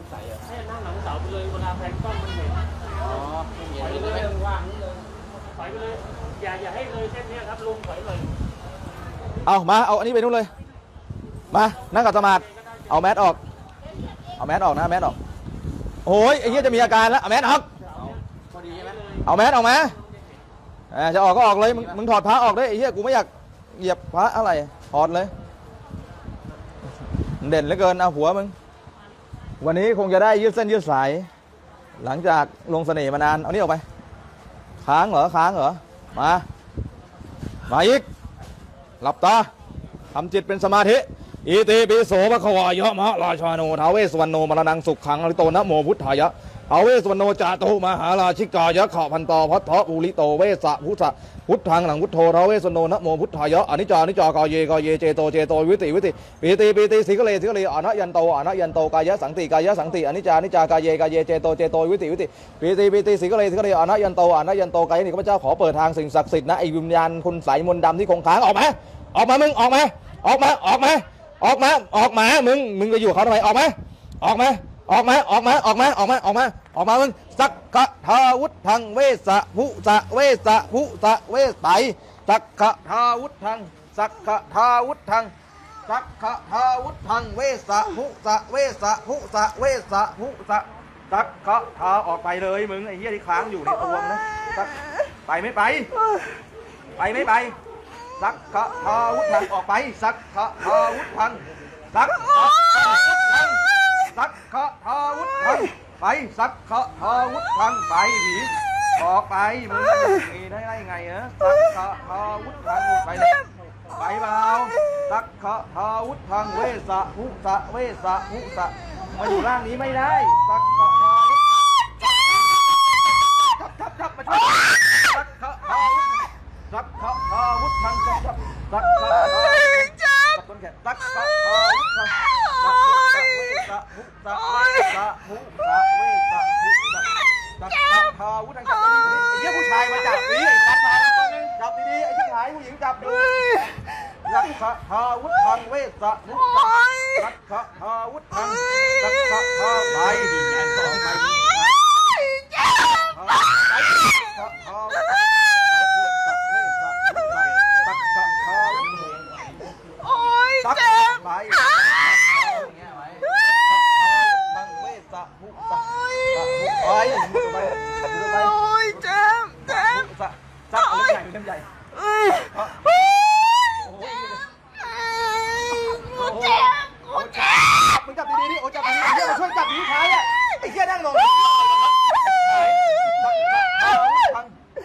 มันใสอะแค่หน้าหลังเสาไปเลยเวลาแพงกล้องมันเห็นอ๋อไม่อยไปเลยว่างนี่เลยถอยไปเลย อย่าอย่าให้เลยเส้นเนี้ยครับลุงถอยเลยเอามา เอาอันนี้ไปนู่นเลย มา นั่งกับสมาธิเอาแมสออก เอาแมสออกนะแมสออก โอ้ยไอ้เหี้ยจะมีอาการแล้ว เอาแมสออก เอาพอดีใช่ไหมเอาแมสออกมาเออจะออกก็ออกเลย มึงมึงถอดพระออกด้วยไอ้เหี้ยกูไม่อยากเหยียบพระอะไร ถอดเลยมึงเด่นเหลือเกิน เอาหัวมึง วันนี้คงจะได้ยืดเส้นยืดสาย หลังจากลงเสน่ห์มานาน เอานี่ออกไป ค้างเหรอ ค้างเหรอ มา มาอีก หลับตาทำจิตเป็นสมาธิ อิติปิโสภควายะมะราชาโนทาเวสสวรรณโนมรณังสุขขังอริโตนะโมพุทธายะ ท้าวเวสวรรณโนจาตุมหาราชิกายะขะพันตอพัทธภูริโตเวสะพุทธะพุทธังหลังพุทโธท้าวเวสวรรณโนนะโมพุทธายะอนิจจานิจจากายเยกายเยเจโตเจโตวิติวิติปีติปีติสิกเลสิกเลอนะยันโตอนะยันโตกายะสังติกายะสังติอนิจจานิจากายเยกายเยเจโตเจโตวิติวิติปีติปีติสิกเลสิกเลอนะยันโตอนะยันโตกายะนี่ข้าพเจ้าขอเปิดทางสิ่งศักดิ์สิทธิ์นะไอ้วิญญาณคุณใสยมนต์ดำที่คงค้างออกมาออกมามึงออกมาออกมาออกมาออกมาออกมามึงมึงไปอยู่เขาทำไมออกมาออกมา ออกมาออกมาออกมาออกมาออกมาออกมามึงสักกะทาวุธังเวสะภุสะเวสะภุสะเวสไปสักกะทาวุธังสักกะทาวุธังสักกะทาวุธังเวสะภุสะเวสะภุสะเวสะภุสะสักกะทาออกไปเลยมึงไอ้เหี้ยที่ค้างอยู่ในตัวมึงนะสักไปไม่ไป ไปไม่ไปสักขะทาวุธังออกไปสักขะทาวุธังสักขะ สักขะทาวุธังไปสักขะทาวุธังไปผีออกไปมึงมีได้ไงไงเหรอสักขะทาวุธังไปเลยไปเปล่าสักขะทาวุธังเวสะหุสะเวสะหุสะมาอยู่ร่างนี้ไม่ได้สักขะทาวุจับจับจับมาช่วยสักขะทาวุธังสักขะทาวุธังสักขะสักขะทาวุธังจับต้นแขนสักขะทาวุธังสักขะเว สะภุสะเวสะภุสะเวสะภุสะสักขะทาวุธังจับดีๆไอ้เหี้ยผู้ชายมาจับดีไอ้สักขะคนนึงจับดีๆไอ้ชิบหายผู้หญิงจับดูสักขะทาวุธังเวสะภุสะสักขะทาวุธังสักขะทาไปดีงานสองไปดีไปสักขะทาวุธัง โอ๊ยเจ็บ ไปตั้งเวสะภุสะไปไปไป โอ๊ยเจ็บเจ็บ สะสะเล่มใหญ่เล่มใหญ่ เอ้ย โอ้ย กูเจ็บกูเจ็บ มึงจับดีๆดิโอ้จับดีๆเฮียมาช่วยจับดีท้ายอะไอ้เฮียนั่งลง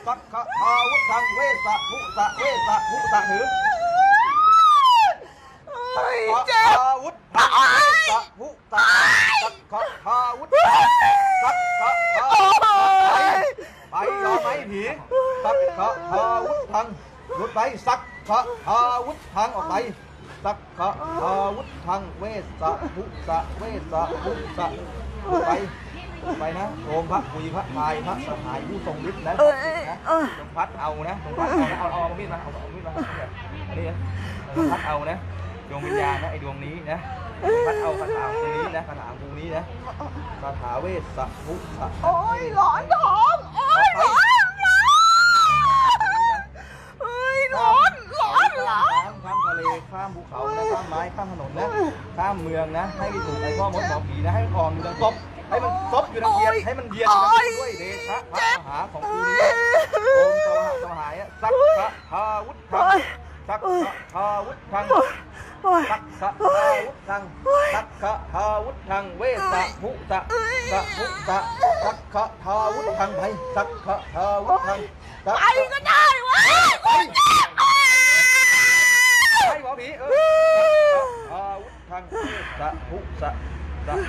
สักขะทาวุธังเวสะภุสะเว สะภุสะถือโอ๊ยสักเจ็บขะวุธังเวสะภุสะสักขะทาวุธังสักขะทาวุธังไปไปยอมไหมผีสักขะทาวุธังหลุดไปสักขะทาวุธังออกไปสักขะทาวุธังเวสะภุสะเวสะภุสะหลุดไปหลุด ไปนะโอมพระคุยพระพายพระสหายผู้ทรงฤทธิ์และศักดิ์สิทธิ์นะจงพัดเอานะจงพัดเอานะเอาเอาเอามีดมาเอาเอามีดมาอันนี้นะจงพัดเอานะดวงวิญญาณนะไอ้ดวงนี้นะพัดเอาคาถาตรงนี้นะคาถาตรงนี้นะคาถาเวสสะภุสะโอ๊ยร้อนท้องโอ๊ยร้อนร้อนเอ้ยร้อนร้อนร้อนข้ามข้ามทะเลข้ามภูเขานะข้ามไม้ข้ามถนนนะข้ามเมืองนะให้ถูกไอ้พ่อมดหมอผีนะให้คลองอยู่ดังซบให้มัน ซบอยู่ดังเยียนให้มันเยียนอยู่ดังด้วยเดชะพระมหาของกูนี้โอมสวะสวหายะสักขะทาวุธังสักขะทาวุธังโอ๊ยสักขะทาวุธังสักขะทาวุธังเวสะภุสะสะภุสะสักขะทาวุธังไปสักขะทาวุธังสักไปขะก็ได้วะกูเจ็บอะ ไปหมอผีเออสักขะทาวุธังเวสะภุสะ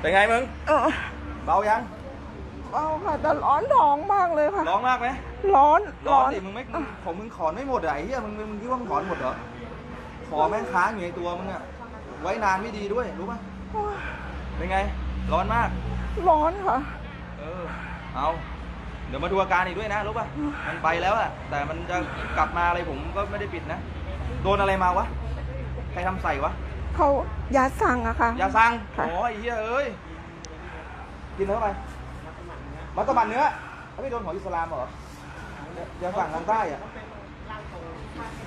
เป็นไงมึง เออเบายังเอาค่ะแต่ร้อนท้องมากเลยค่ะ ร้องมากไหมร้อนร้อนดิมึงไม่ของมึงถอนไม่หมดอะไอ้เหี้ยมึงมึงมึงคิดว่ามึงถอนหมดเหรอ ขอแม่งค้างอยู่ในตัวมึงอะไว้นานไม่ดีด้วยรู้ป่ะโอ้ยเป็นไง ร้อนมาก ร้อนค่ะ เออ เอา เดี๋ยวมาดูอาการอีกด้วยนะรู้ป่ะ มันไปแล้วอะแต่มันจะกลับมาอะไรผมก็ไม่ได้ปิดนะ โดนอะไรมาวะ ใครทำใส่วะ เขา ยาสั่งอะค่ะยาสั่งค่ะ โอ้ยไอ้เหี้ยเอ้ย กินเข้าไปมัตตบันเนื้อเขาไม่โดนของอิสลามเหรอยาสั่งทางใต้อะ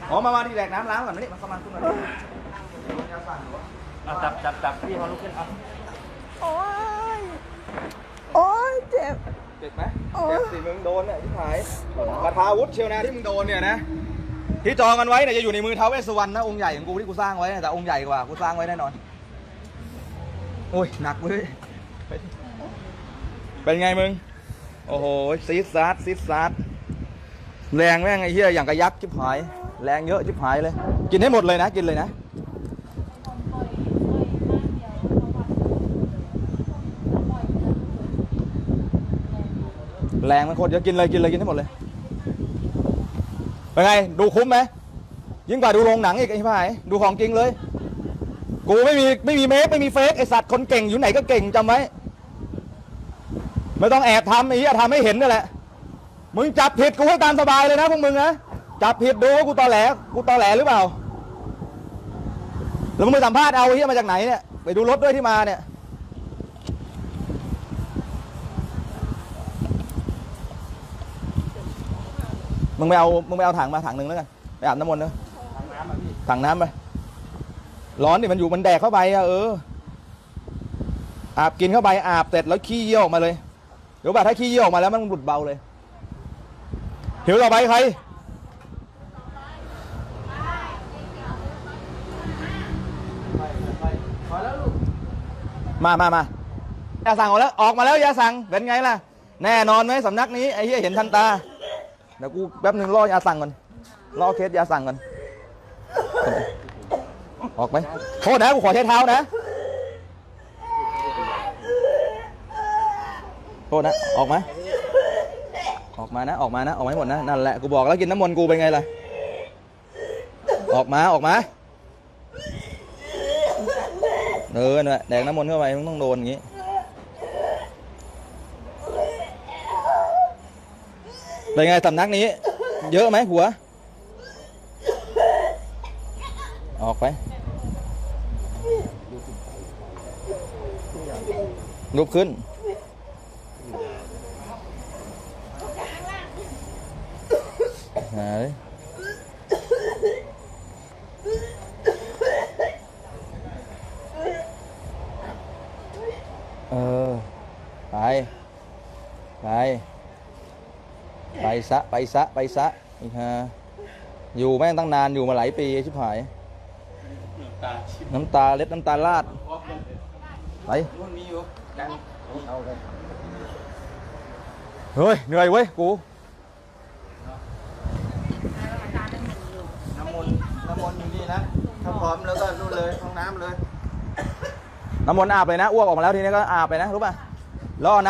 อ๋อ มา มาที่แดกน้ำล้างก่อนมานี่มาสมันขึ้นมาดิยาสั่งเหรอวะเอาจับจับจับพี่เขาลุกขึ้นเอาโอ้ย โอ้ยเจ็บ เจ็บไหมโอ้ยเจ็บสิมึงโดนเนี่ยที่หายคาถาอาวุธเชียวนะที่มึงโดนเนี่ยนะ ที่จองกันไว้เนี่ยจะอยู่ในมือท้าวเวสสุวรรณนะองค์ใหญ่ของกูที่กูสร้างไว้แต่องค์ใหญ่กว่ากูสร้างไว้แน่นอน โอ้ยหนักเว้ยเป็นไงมึง โอ้โหซีดซาร์ดซีดซาร์ดแรงแม่งไอ้เหี้ยอย่างกระยักชิบหาย แรงเยอะชิบหายเลย กินให้หมดเลยนะกินเลยนะแรงมันโคตรเยอะกินเลยกินเลยกินให้หมดเลย เป็นไง ดูคุ้มไหมยิ่งกว่าดูโรงหนังอีกไอ้พ่ายดูของจริงเลย กูไม่มีไม่มีเมคไม่มีเฟกไอสัตว์คนเก่งอยู่ไหนก็เก่งจำไว้ไม่ต้องแอบทำไอ้เหี้ยทำให้เห็นนั่นแหละ มึงจับผิดกูให้ตามสบายเลยนะพวกมึงนะจับผิดดูว่ากูตอแหลกูตอแหลหรือเปล่าแล้วมึงไปสัมภาษณ์เอาไอ้เหี้ยมาจากไหนเนี่ยไปดูรถด้วยที่มาเนี่ย มึงไปเอา มึงไปเอาถังมาถังหนึ่งแล้วกัน ไปอาบน้ำมนต์เนอะถังน้ำไป ร้อนดิมันอยู่มันแดกเข้าไปอะเออ อาบกินเข้าไปอาบเสร็จแล้วขี้เยี่ยวออกมาเลย เดี๋ยวแบบถ้าขี้เยี่ยวออกมาแล้วมันหลุดเบาเลยหิวต่อไปใคร มามามาอยาสั่งออกแล้ว ออกมาแล้วอยาสั่ง เป็นไงล่ะ แน่นอนไหมสำนักนี้ไอ้เหี้ยเห็นทันตา เดี๋ยวกูแป๊บหนึ่งรอยาสั่งก่อนรอเคสยาสั่งก่อนออกไหมโทษนะกูขอใช้เท้านะโทษนะออกไหมออกมานะออกมานะออกมาหมดนะนั่นแหละกูบอกแล้วกินน้ำมนต์กูเป็นไงล่ะออกมาออกมาเออน่ะแดกน้ำมนต์เข้าไปมึงต้องโดนอย่างงี้ เป็นไงสำนักนี้ เยอะไหมหัว ออกไปลุกขึ้นหาดิเออ ไปไปไปซะไปซะไปซะอีกฮะอยู่แม่งตั้งนานอยู่มาหลายปีชิบหายตาชิบน้ำตาเล็ดน้ำตาลาดไปมันมีอยู่กันเอาเลยเฮ้ยเหนื่อยเว้ยกูน้ำมนต์น้ำมนต์อยู่นี่นะถ้าพร้อมแล้วก็นู่นเลยห้องน้ำเลย น้ำมนต์อาบเลยนะอ้วกออกมาแล้วทีนี้ก็อาบไปนะรู้ป่ะล่อน้ำ